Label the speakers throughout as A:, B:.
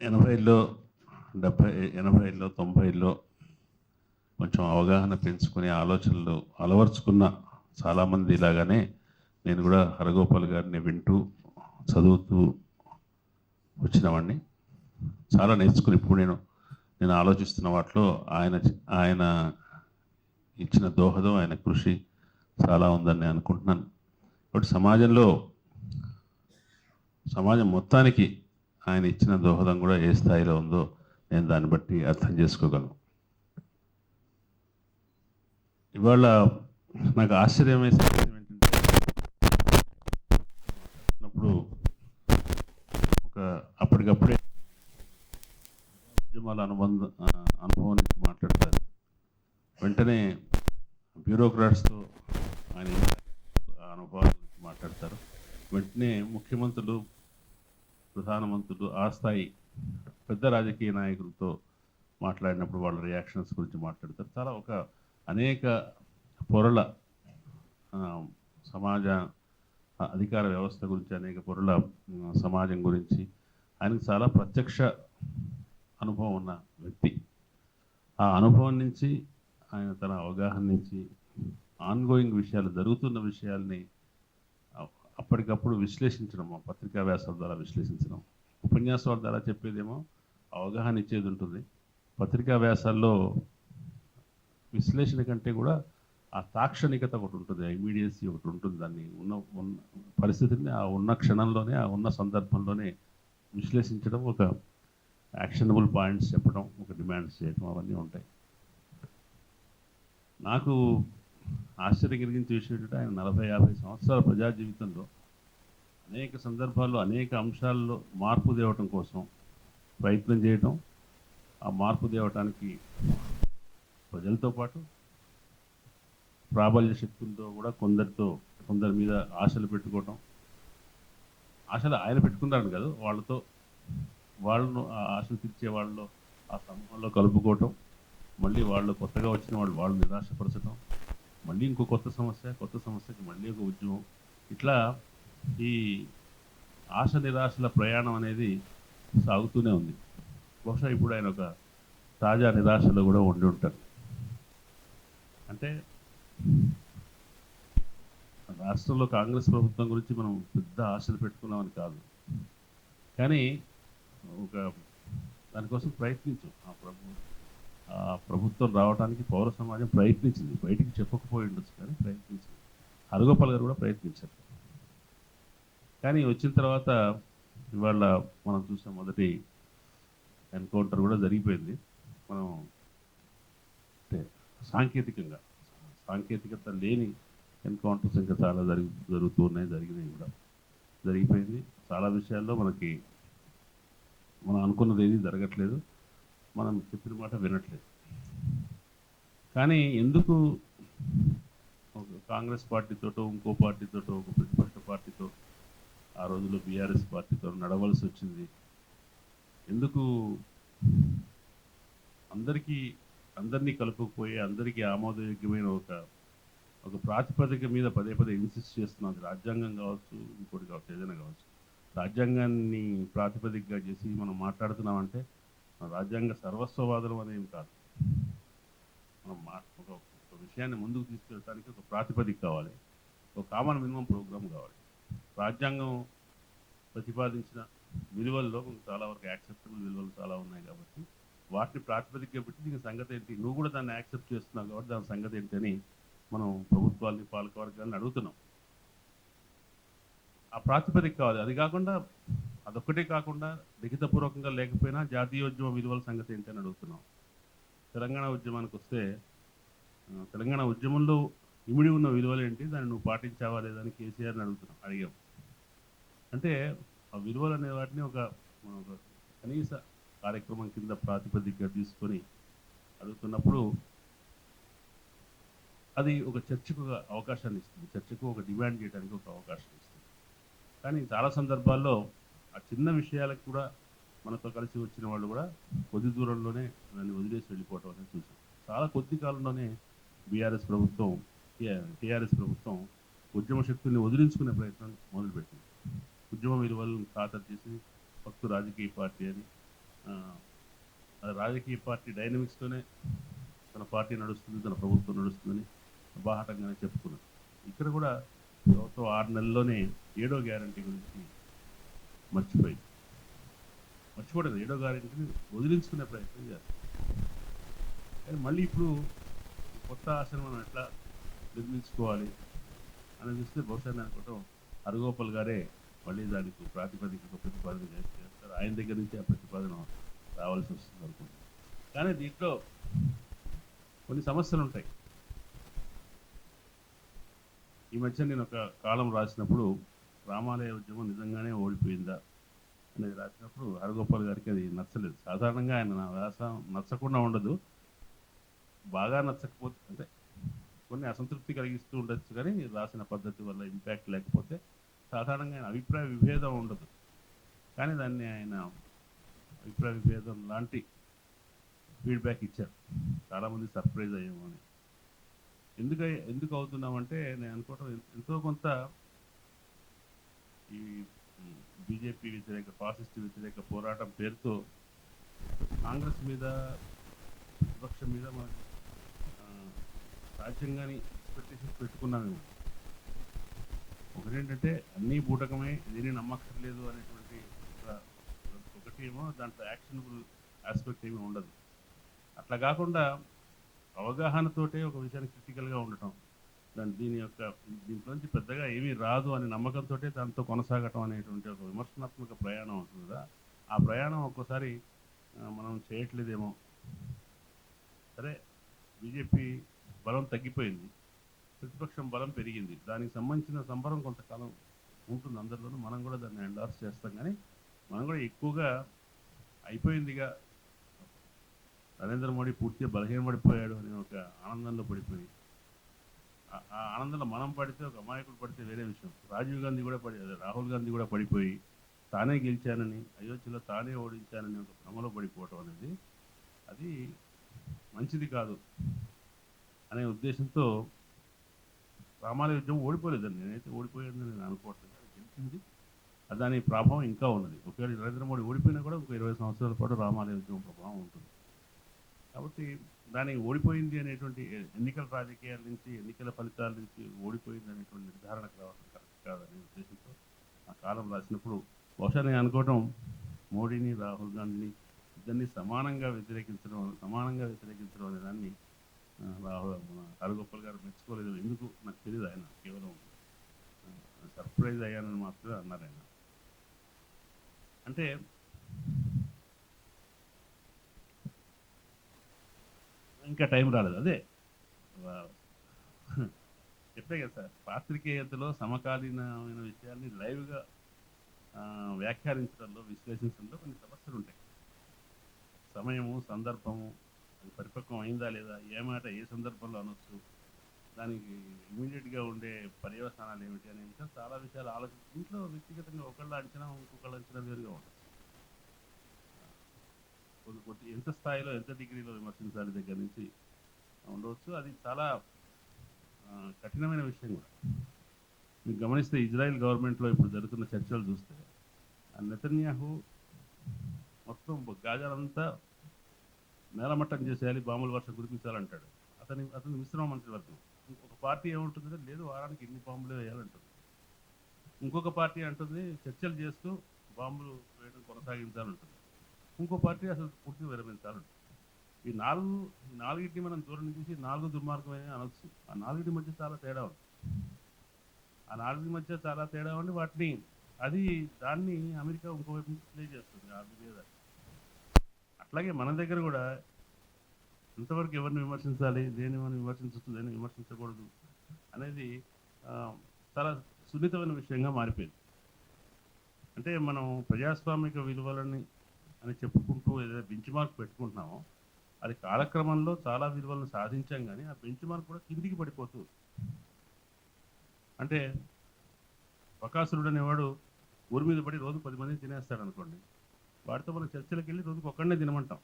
A: ఎనభైలో డెబ్భై ఎనభైలో తొంభైలో కొంచెం అవగాహన పెంచుకుని ఆలోచనలు అలవర్చుకున్న చాలామంది ఇలాగానే నేను కూడా హరగోపాల్ గారిని వింటూ చదువుతూ వచ్చినవాడిని చాలా నేర్చుకుని ఇప్పుడు నేను నేను ఆలోచిస్తున్న వాటిలో ఆయన ఆయన ఇచ్చిన దోహదం ఆయన కృషి చాలా ఉందని నేను అనుకుంటున్నాను. కాబట్టి సమాజంలో సమాజం మొత్తానికి ఆయన ఇచ్చిన దోహదం కూడా ఏ స్థాయిలో ఉందో నేను దాన్ని బట్టి అర్థం చేసుకోగలను. ఇవాళ నాకు ఆశ్చర్యం వేసే విషయం ఏంటంటే ఒక అప్పటికప్పుడే ఉద్యమాల అనుబంధ అనుభవం నుంచి మాట్లాడతారు. వెంటనే బ్యూరోక్రాట్స్తో ఆయన ఆ అనుభవాల గురించి మాట్లాడతారు. వెంటనే ముఖ్యమంత్రులు ప్రధానమంత్రులు ఆ స్థాయి పెద్ద రాజకీయ నాయకులతో మాట్లాడినప్పుడు వాళ్ళ రియాక్షన్స్ గురించి మాట్లాడతారు. చాలా ఒక అనేక పొరల సమాజ అధికార వ్యవస్థ గురించి అనేక పొరల సమాజం గురించి ఆయనకు చాలా ప్రత్యక్ష అనుభవం ఉన్న వ్యక్తి. ఆ అనుభవం నుంచి ఆయన తన అవగాహన నుంచి ఆన్గోయింగ్ విషయాలు జరుగుతున్న విషయాల్ని అప్పటికప్పుడు విశ్లేషించడం ఆ పత్రికా వ్యాసాల ద్వారా విశ్లేషించడం. ఉపన్యాసాల ద్వారా చెప్పేదేమో అవగాహన ఇచ్చేది ఉంటుంది. పత్రికా వ్యాసాల్లో విశ్లేషణ కంటే కూడా ఆ తాక్షణికత ఒకటి ఉంటుంది ఇమీడియసీ ఒకటి ఉంటుంది. దాన్ని ఉన్న ఉన్న పరిస్థితిని ఆ ఉన్న క్షణంలోనే ఆ ఉన్న సందర్భంలోనే విశ్లేషించడం ఒక యాక్షనబుల్ పాయింట్స్ చెప్పడం ఒక డిమాండ్స్ చేయడం అవన్నీ ఉంటాయి. నాకు ఆశ్చర్య కలిగించే విషయం ఏంటంటే ఆయన నలభై యాభై సంవత్సరాల ప్రజా జీవితంలో అనేక సందర్భాల్లో అనేక అంశాల్లో మార్పు తేవటం కోసం ప్రయత్నం చేయటం ఆ మార్పు తేవటానికి ప్రజలతో పాటు ప్రాబల్య శక్తులతో కూడా కొందరితో కొందరి మీద ఆశలు పెట్టుకోవటం. ఆశలు ఆయన పెట్టుకున్నాడు కాదు వాళ్ళతో వాళ్ళను ఆ ఆశలు తీర్చే వాళ్ళలో ఆ సమూహంలో కలుపుకోవటం మళ్ళీ వాళ్ళు కొత్తగా వచ్చిన వాళ్ళు వాళ్ళు నిరాశపరచడం మళ్ళీ ఇంకో కొత్త సమస్య కొత్త సమస్యకి మళ్ళీ ఒక ఉద్యమం. ఇట్లా ఈ ఆశ నిరాశల ప్రయాణం అనేది సాగుతూనే ఉంది. బహుశా ఇప్పుడు ఆయన ఒక తాజా నిరాశలో కూడా ఉండి ఉంటారు అంటే రాష్ట్రంలో కాంగ్రెస్ ప్రభుత్వం గురించి మనం పెద్ద ఆశలు పెట్టుకున్నామని కాదు. కానీ ఒక దానికోసం ప్రయత్నించాం. ఆ ప్రభుత్వం ప్రభుత్వం రావడానికి పౌర సమాజం ప్రయత్నించింది. బయటికి చెప్పకపోయి ఉండొచ్చు కానీ ప్రయత్నించింది. హరగోపాల్ గారు కూడా ప్రయత్నించారు. కానీ వచ్చిన తర్వాత ఇవాళ మనం చూసిన మొదటి ఎన్కౌంటర్ కూడా జరిగిపోయింది. మనం అంటే సాంకేతికంగా సాంకేతికత లేని ఎన్కౌంటర్స్ ఇంకా చాలా జరుగు జరుగుతూ ఉన్నాయి జరిగినాయి కూడా. జరిగిపోయింది. చాలా విషయాల్లో మనకి మనం అనుకున్నది ఏది జరగట్లేదు. మనం చెప్పిన మాట వినట్లేదు. కానీ ఎందుకు ఒక కాంగ్రెస్ పార్టీతోటో ఇంకో పార్టీతోటో ఒక ప్రతిపక్ష పార్టీతో ఆ రోజుల్లో బీఆర్ఎస్ పార్టీతో నడవలసి వచ్చింది? ఎందుకు అందరికీ అందరినీ కలుపుకుపోయి అందరికీ ఆమోదయోగ్యమైన ఒక ఒక ప్రాతిపదిక మీద పదే పదే ఇన్సిస్ట్ చేస్తున్నది రాజ్యాంగం కావచ్చు ఇంకోటి కావచ్చు ఏదైనా కావచ్చు. రాజ్యాంగాన్ని ప్రాతిపదికగా చేసి మనం మాట్లాడుతున్నామంటే మన రాజ్యాంగ సర్వస్వవాదం అనేవి కాదు. మనం మా ఒక విషయాన్ని ముందుకు తీసుకెళ్ళడానికి ఒక ప్రాతిపదిక కావాలి. ఒక కామన్ మినిమం ప్రోగ్రామ్ కావాలి. రాజ్యాంగం ప్రతిపాదించిన విలువల్లో చాలా వరకు యాక్సెప్టబుల్ విలువలు చాలా ఉన్నాయి కాబట్టి వాటిని ప్రాతిపదికగా పెట్టి దీని సంగతి ఏంటి? నువ్వు కూడా దాన్ని యాక్సెప్ట్ చేస్తున్నావు కాబట్టి దాని సంగతి ఏంటి అని మనం ప్రభుత్వాల్ని పాలకవర్గాన్ని అడుగుతున్నాం. ఆ ప్రాతిపదిక కావాలి. అది కాకుండా అదొక్కటే కాకుండా లిఖితపూర్వకంగా లేకపోయినా జాతీయోద్యమ విలువల సంగతి ఏంటి అని అడుగుతున్నాం. తెలంగాణ ఉద్యమానికి వస్తే తెలంగాణ ఉద్యమంలో ఇమిడి ఉన్న విలువలు ఏంటి? దాన్ని నువ్వు పాటించావా లేదా అని కేసీఆర్ని అడుగుతున్నాం అడిగాం. అంటే ఆ విలువలు అనే వాటిని ఒక ఒక కనీస కార్యక్రమం కింద ప్రాతిపదికగా తీసుకొని అడుగుతున్నప్పుడు అది ఒక చర్చకు ఒక అవకాశాన్ని ఇస్తుంది. చర్చకు ఒక డిమాండ్ చేయడానికి ఒక అవకాశం ఇస్తుంది. కానీ చాలా సందర్భాల్లో ఆ చిన్న విషయాలకు కూడా మనతో కలిసి వచ్చిన వాళ్ళు కూడా కొద్ది దూరంలోనే దాన్ని వదిలేసి వెళ్ళిపోవటం అనేది చూసాం చాలా కొద్ది కాలంలోనే బీఆర్ఎస్ ప్రభుత్వం టీఆర్ఎస్ ప్రభుత్వం ఉద్యమ శక్తుల్ని వదిలించుకునే ప్రయత్నం మొదలుపెట్టింది. ఉద్యమ విలువలను ఖాతరు చేసి భక్తు రాజకీయ పార్టీ అని అది రాజకీయ పార్టీ డైనమిక్స్తోనే తన పార్టీ నడుస్తుంది తన ప్రభుత్వం నడుస్తుందని బాహటంగానే చెప్పుకున్నాను. ఇక్కడ కూడా ప్రభుత్వం ఆరు నెలల్లోనే ఏడో గ్యారంటీ గురించి మర్చిపోయింది మర్చిపోవడం ఏడో గారింటిని వదిలించుకునే ప్రయత్నం చేస్తాం. కానీ మళ్ళీ ఇప్పుడు కొత్త ఆశను మనం ఎట్లా నిర్మించుకోవాలి అని చూస్తే బహుశా నేను అనుకోవటం హరగోపాల్ గారే మళ్ళీ దానికి ప్రాతిపదిక ప్రతిపాదన చేస్తారు. ఆయన దగ్గర నుంచి ఆ ప్రతిపాదన రావాల్సి వస్తుంది అనుకుంటున్నాను కానీ దీంట్లో కొన్ని సమస్యలు ఉంటాయి. ఈ మధ్య నేను ఒక కాలం రాసినప్పుడు రామాలయ ఉద్యమం నిజంగానే ఓడిపోయిందా అనేది రాసినప్పుడు హరగోపాల్ గారికి అది నచ్చలేదు. సాధారణంగా ఆయన నా వ్యాసం నచ్చకుండా ఉండదు. బాగా నచ్చకపోతే అంటే కొన్ని అసంతృప్తి కలిగిస్తూ ఉండొచ్చు కానీ రాసిన పద్ధతి వల్ల ఇంపాక్ట్ లేకపోతే సాధారణంగా ఆయన అభిప్రాయ విభేదం ఉండదు. కానీ దాన్ని ఆయన అభిప్రాయ విభేదం లాంటి ఫీడ్బ్యాక్ ఇచ్చారు. చాలామంది సర్ప్రైజ్ అయ్యామని. అని ఎందుకు ఎందుకు అవుతున్నామంటే నేను అనుకోవటం ఎంతో కొంత ఈ బీజేపీ వ్యతిరేక ఫాసిస్ట్ వ్యతిరేక పోరాటం పేరుతో కాంగ్రెస్ మీద ప్రతిపక్షం మీద మనకు ఆ, సాధ్యంగాని ఎక్స్పెక్టేషన్స్ పెట్టుకున్నామేమో ఒకటేంటంటే అన్నీ బూటకమే దేని నమ్మక్కర్లేదు అనేటువంటి ఒకటి ఏమో దాంట్లో యాక్షనబుల్ ఆస్పెక్ట్ ఏమీ ఉండదు. అట్లా కాకుండా అవగాహనతోటే ఒక విషయాన్ని క్రిటికల్గా ఉండటం. దాని దీని యొక్క దీంట్లోంచి పెద్దగా ఏమీ రాదు అనే నమ్మకంతో దాంతో కొనసాగటం అనేటువంటి ఒక విమర్శనాత్మక ప్రయాణం అవుతుంది కదా. ఆ ప్రయాణం ఒక్కోసారి మనం చేయట్లేదేమో. సరే బీజేపీ బలం తగ్గిపోయింది. ప్రతిపక్షం బలం పెరిగింది. దానికి సంబంధించిన సంబరం కొంతకాలం ఉంటుంది అందరిలోనూ. మనం కూడా దాన్ని ఎండార్స్ చేస్తాం కానీ మనం కూడా ఎక్కువగా అయిపోయిందిగా. నరేంద్ర మోడీ పూర్తిగా బలహీనపడిపోయాడు అనే ఒక ఆనందంలో పడిపోయి ఆ- ఆనందంలో మనం పడితే ఒక అమాయకుడు పడితే వేరే విషయం. రాజీవ్ గాంధీ కూడా పడి రాహుల్ గాంధీ కూడా పడిపోయి తానే గెలిచానని అయోధ్యలో తానే ఓడించానని ఒక భ్రమలో పడిపోవటం అనేది అది మంచిది కాదు అనే ఉద్దేశంతో రామాలయ యుద్ధం ఓడిపోలేదండి. నేనైతే ఓడిపోయాడని నేను అనుకోవట్లేదు. గెలిచింది. దాని ప్రభావం ఇంకా ఉన్నది. ఒకవేళ నరేంద్ర మోడీ ఓడిపోయినా కూడా ఒక ఇరవై సంవత్సరాల పాటు రామాలయ ఉద్యమం ప్రభావం ఉంటుంది. కాబట్టి దానికి ఓడిపోయింది అనేటువంటి ఎన్నికల రాజకీయాల నుంచి ఎన్నికల ఫలితాల నుంచి ఓడిపోయింది అనేటువంటి నిర్ధారణకు రావడం కరెక్ట్ కాదనే ఉద్దేశంతో ఆ కాలం రాసినప్పుడు బహుశా నేను అనుకోవటం మోడీని రాహుల్ గాంధీని ఇద్దరిని సమానంగా వ్యతిరేకించడం సమానంగా వ్యతిరేకించడం అనే దాన్ని రాహుల్ మన హరగోపాల్ గారు మెచ్చుకోలేదు. ఎందుకు? నాకు తెలియదు ఆయన కేవలం సర్ప్రైజ్ అయ్యానని మాత్రమే అన్నారు ఆయన. అంటే ఇంకా టైం రాలేదు. అదే వా- చెప్పే కదా సార్ పాత్రికేయతలో సమకాలీనమైన విషయాల్ని లైవ్గా వ్యాఖ్యానించడంలో విశ్లేషించడంలో కొన్ని సమస్యలు ఉంటాయి. సమయము సందర్భము అది పరిపక్వం అయిందా లేదా ఏ మాట ఏ సందర్భంలో అనొచ్చు దానికి ఇమీడియట్గా ఉండే పర్యవసానాలు ఏమిటి అనే విషయం చాలా విషయాలు ఆలోచించి ఇంట్లో వ్యక్తిగతంగా ఒకళ్ళ అంచనా ఇంకొకళ్ళ అంచనా వేరుగా ఉంటుంది కొద్ది ఎంత స్థాయిలో ఎంత డిగ్రీలో విమర్శించాలి దగ్గర నుంచి ఉండవచ్చు. అది చాలా కఠినమైన విషయం కూడా. మీరు గమనిస్తే ఇజ్రాయెల్ గవర్నమెంట్లో ఇప్పుడు జరుగుతున్న చర్చలు చూస్తే ఆ నెతన్యాహు మొత్తం గాజాలంతా నేలమట్టం చేసేయాలి బాంబుల వర్షం కురిపించాలంటాడు. అతని అతని మిశ్రమ మంత్రివర్గం. ఇంకొక పార్టీ ఏముంటుందంటే లేదు వారానికి ఇన్ని బాంబులు వేయాలంటుంది. ఇంకొక పార్టీ అంటుంది చర్చలు చేస్తూ బాంబులు వేయడం కొనసాగించాలంటుంది. ఇంకో పార్టీ అసలు పూర్తిగా విరమించాలి ఈ నాలుగు ఈ నాలుగిటిని మనం దూరం నుంచి నాలుగు దుర్మార్గమే అనొచ్చు. ఆ నాలుగిటి మధ్య చాలా తేడా ఉంది. ఆ నాలుగిటి మధ్య చాలా తేడా ఉండి వాటిని అది దాన్ని అమెరికా ఇంకోవైపు నుంచి ప్లే చేస్తుంది ఆ మీద. అట్లాగే మన దగ్గర కూడా ఇంతవరకు ఎవరిని విమర్శించాలి దేని మనం విమర్శించవచ్చు దేని విమర్శించకూడదు అనేది చాలా సున్నితమైన విషయంగా మారిపోయింది. అంటే మనం ప్రజాస్వామిక విలువలని అని చెప్పుకుంటూ ఏదైనా బెంచ్ మార్క్ పెట్టుకుంటున్నామో అది కాలక్రమంలో చాలా విలువలను సాధించాం కానీ ఆ బెంచ్ మార్క్ కూడా కిందికి పడిపోతూ అంటే బకాసురుడు అనేవాడు ఊరి మీద పడి రోజు పది మంది తినేస్తాడు అనుకోండి వాడితో మనం చర్చలకు వెళ్ళి రోజుకు ఒక్కడనే తినమంటాం.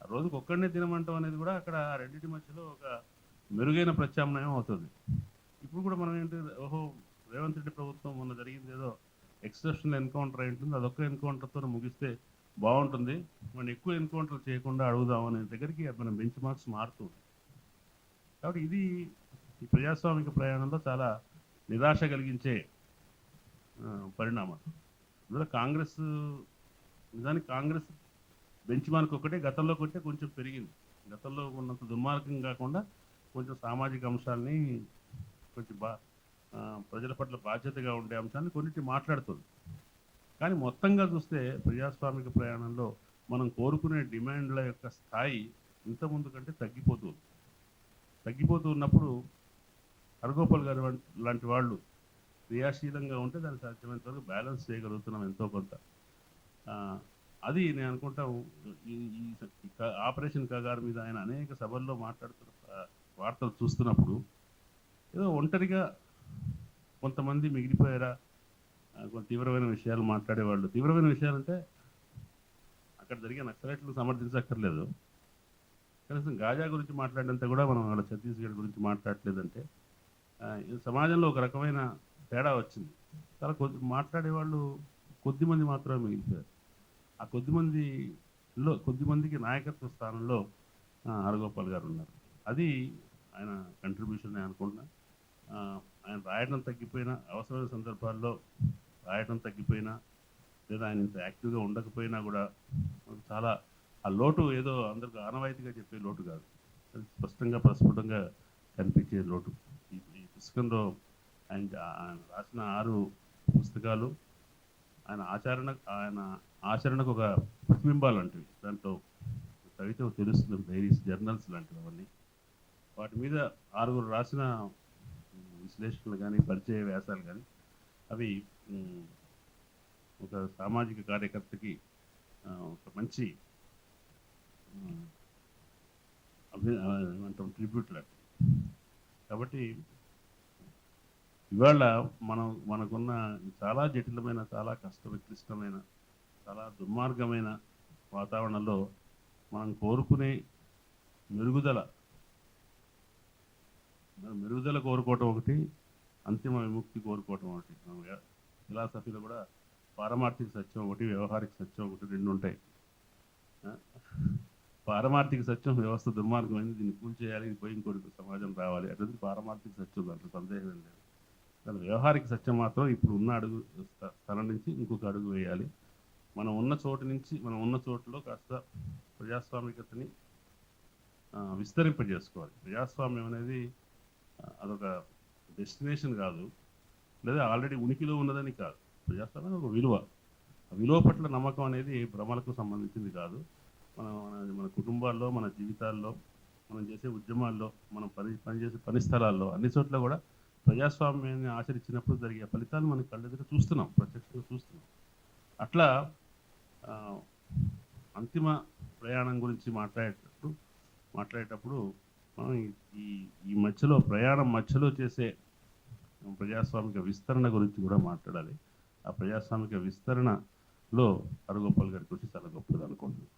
A: ఆ రోజుకు ఒక్కడనే తినమంటాం అనేది కూడా అక్కడ ఆ రెండింటి మధ్యలో ఒక మెరుగైన ప్రత్యామ్నాయం అవుతుంది. ఇప్పుడు కూడా మనం ఏంటి ఓహో రేవంత్ రెడ్డి ప్రభుత్వం మొన్న జరిగింది ఏదో ఎక్స్టర్షనల్ ఎన్కౌంటర్ అయి ఉంటుంది అదొక్క ఎన్కౌంటర్తో ముగిస్తే బాగుంటుంది. మనం ఎక్కువ ఎన్కౌంటర్ చేయకుండా అడుగుదాం అనే దగ్గరికి మన బెంచ్ మార్క్స్ మారుతుంది కాబట్టి ఇది ఈ ప్రజాస్వామిక ప్రయాణంలో చాలా నిరాశ కలిగించే పరిణామం. అందులో కాంగ్రెస్ నిజానికి కాంగ్రెస్ బెంచ్ మార్క్ ఒకటే గతంలో కొట్టే కొంచెం పెరిగింది. గతంలో ఉన్నంత దుర్మార్గం కాకుండా కొంచెం సామాజిక అంశాలని కొంచెం బా ప్రజల పట్ల బాధ్యతగా ఉండే అంశాన్ని కొన్నిటి మాట్లాడుతుంది. కానీ మొత్తంగా చూస్తే ప్రజాస్వామిక ప్రయాణంలో మనం కోరుకునే డిమాండ్ల యొక్క స్థాయి ఇంత ముందు కంటే తగ్గిపోతుంది తగ్గిపోతూ ఉన్నప్పుడు హరగోపాల్ గారు లాంటి వాళ్ళు క్రియాశీలంగా ఉంటే దాన్ని సాధ్యమైనంత వరకు బ్యాలెన్స్ చేయగలుగుతున్నాం ఎంతో కొంత. అది నేను అనుకుంటాం ఈ ఆపరేషన్ కగారు మీద ఆయన అనేక సభల్లో మాట్లాడుతున్న వార్తలు చూస్తున్నప్పుడు ఏదో ఒంటరిగా కొంతమంది మిగిలిపోయారా? తీవ్రమైన విషయాలు మాట్లాడేవాళ్ళు. తీవ్రమైన విషయాలంటే అక్కడ జరిగే నక్సలైట్లు సమర్థించక్కర్లేదు. కనీసం గాజా గురించి మాట్లాడినంత కూడా మనం వాళ్ళ ఛత్తీస్గఢ్ గురించి మాట్లాడలేదంటే సమాజంలో ఒక రకమైన తేడా వచ్చింది. చాలా కొద్ది మాట్లాడేవాళ్ళు కొద్దిమంది మాత్రమే మిగిలిపోయారు. ఆ కొద్ది మందిలో కొద్ది మందికి నాయకత్వ స్థానంలో హరగోపాల్ గారు ఉన్నారు. అది ఆయన కంట్రిబ్యూషన్ అనుకుంటున్నా. ఆయన రాయడం తగ్గిపోయిన అవసరమైన సందర్భాల్లో రాయడం తగ్గిపోయినా లేదా ఆయన ఇంత యాక్టివ్గా ఉండకపోయినా కూడా మనకు చాలా ఆ లోటు ఏదో అందరికి ఆనవాయితీగా చెప్పే లోటు కాదు. అది స్పష్టంగా ప్రస్ఫుటంగా కనిపించే లోటు. ఈ పుస్తకంలో ఆయన ఆయన రాసిన ఆరు పుస్తకాలు ఆయన ఆచరణ ఆయన ఆచరణకు ఒక ప్రతిబింబాలు లాంటివి. దాంట్లో చదివితే తెలుస్తుంది డైరీస్ జర్నల్స్ లాంటివి అవన్నీ. వాటి మీద ఆరుగురు రాసిన విశ్లేషణలు కానీ పరిచయ వ్యాసాలు కానీ అవి ఒక సామాజిక కార్యకర్తకి ఒక మంచి ఉమ్, ట్రిబ్యూట్ లాంటివి కాబట్టి ఇవాళ మనం మనకున్న చాలా జటిలమైన చాలా కష్ట క్లిష్టమైన చాలా దుర్మార్గమైన వాతావరణంలో మనం కోరుకునే మెరుగుదల మెరుగుదల కోరుకోవటం ఒకటి అంతిమ విముక్తి కోరుకోవటం ఒకటి. ఫిలాసఫీలో కూడా పారమార్థిక సత్యం ఒకటి వ్యవహారిక సత్యం ఒకటి రెండు ఉంటాయి. పారమార్థిక సత్యం వ్యవస్థ దుర్మార్గమైంది దీన్ని కూల్ చేయాలి ఇది పోయి ఇంకోటి సమాజం రావాలి అటువంటి పారమార్థిక సత్యం దాంట్లో సందేహం లేదు. కానీ వ్యవహారిక సత్యం మాత్రం ఇప్పుడు ఉన్న అడుగు స్థ- స్థలం నుంచి ఇంకొక అడుగు వేయాలి. మనం ఉన్న చోటు నుంచి మనం ఉన్న చోటులో కాస్త ప్రజాస్వామికతని విస్తరింపజేసుకోవాలి. ప్రజాస్వామ్యం అనేది అదొక డెస్టినేషన్ కాదు. లేదా ఆల్రెడీ ఉనికిలో ఉన్నదని కాదు. ప్రజాస్వామ్యం ఒక విలువ. ఆ విలువ పట్ల నమ్మకం అనేది భ్రమలకు సంబంధించింది కాదు. మన మన- కుటుంబాల్లో మన జీవితాల్లో మనం చేసే ఉద్యమాల్లో మనం పని పనిచేసే పని స్థలాల్లో అన్ని చోట్ల కూడా ప్రజాస్వామ్యాన్ని ఆచరించినప్పుడు జరిగే ఫలితాలు మనం కళ్ళెదుట చూస్తున్నాం. ప్రత్యక్షంగా చూస్తున్నాం. అట్లా అంతిమ ప్రయాణం గురించి మాట్లాడేటప్పుడు మాట్లాడేటప్పుడు మనం ఈ ఈ మధ్యలో ప్రయాణం మధ్యలో చేసే ప్రజాస్వామిక విస్తరణ గురించి కూడా మాట్లాడాలి. ఆ ప్రజాస్వామిక విస్తరణలో హరగోపాల్ గారి కృషి చాలా గొప్పది అనుకుంటున్నాను.